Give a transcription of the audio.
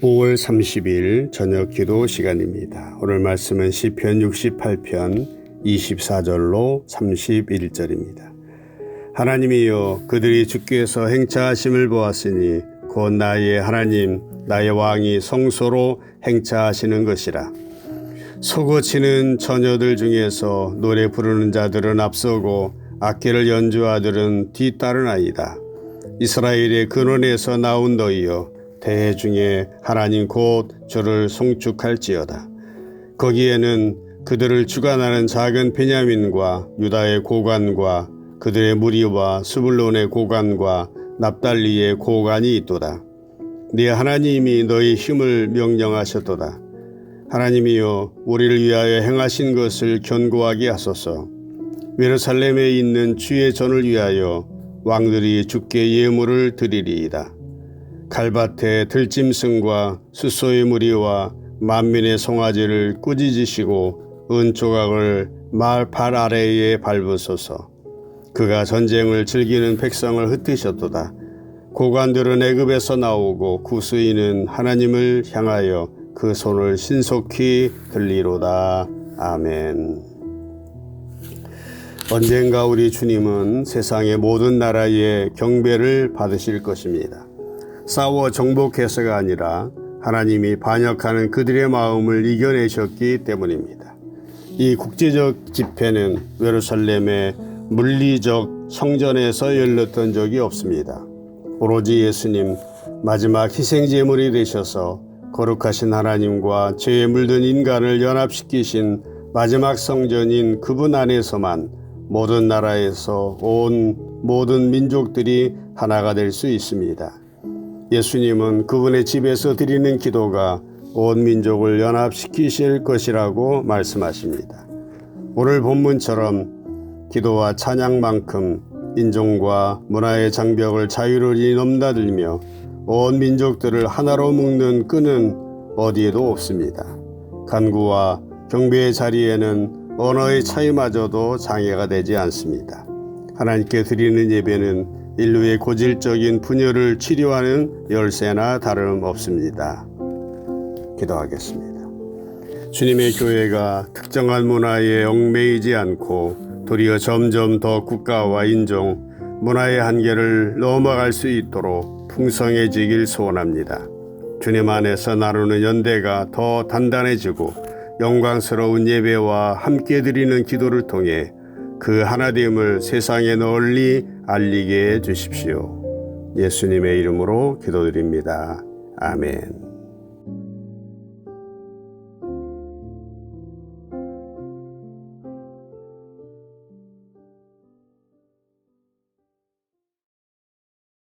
5월 30일 저녁 기도 시간입니다. 오늘 말씀은 시편 68편 24절로 31절입니다. 하나님이여 그들이 주께서 행차하심을 보았으니 곧 나의 하나님 나의 왕이 성소로 행차하시는 것이라. 소고치는 처녀들 중에서 노래 부르는 자들은 앞서고 악기를 연주하들은 뒤따르나이다. 이스라엘의 근원에서 나온 너희여 대중에 하나님 곧 저를 송축할지어다. 거기에는 그들을 주관하는 작은 베냐민과 유다의 고관과 그들의 무리와 스불론의 고관과 납달리의 고관이 있도다. 네 하나님이 너희 힘을 명령하셨도다. 하나님이여 우리를 위하여 행하신 것을 견고하게 하소서. 예루살렘에 있는 주의 전을 위하여 왕들이 주께 예물을 드리리이다. 갈밭에 들짐승과 숫소의 무리와 만민의 송아지를 꾸짖으시고 은조각을 말발 아래에 밟으소서. 그가 전쟁을 즐기는 백성을 흩으셨도다. 고관들은 애굽에서 나오고 구스인은 하나님을 향하여 그 손을 신속히 들리로다. 아멘. 언젠가 우리 주님은 세상의 모든 나라의 경배를 받으실 것입니다. 싸워 정복해서가 아니라 하나님이 반역하는 그들의 마음을 이겨내셨기 때문입니다. 이 국제적 집회는 예루살렘의 물리적 성전에서 열렸던 적이 없습니다. 오로지 예수님 마지막 희생 제물이 되셔서 거룩하신 하나님과 죄에 물든 인간을 연합시키신 마지막 성전인 그분 안에서만 모든 나라에서 온 모든 민족들이 하나가 될 수 있습니다. 예수님은 그분의 집에서 드리는 기도가 온 민족을 연합시키실 것이라고 말씀하십니다. 오늘 본문처럼 기도와 찬양만큼 인종과 문화의 장벽을 자유로이 넘나들며 온 민족들을 하나로 묶는 끈은 어디에도 없습니다. 간구와 경배의 자리에는 언어의 차이마저도 장애가 되지 않습니다. 하나님께 드리는 예배는 인류의 고질적인 분열을 치료하는 열쇠나 다름없습니다. 기도하겠습니다. 주님의 교회가 특정한 문화에 얽매이지 않고 도리어 점점 더 국가와 인종, 문화의 한계를 넘어갈 수 있도록 풍성해지길 소원합니다. 주님 안에서 나누는 연대가 더 단단해지고 영광스러운 예배와 함께 드리는 기도를 통해 그 하나됨을 세상에 널리 알리게 해 주십시오. 예수님의 이름으로 기도드립니다. 아멘.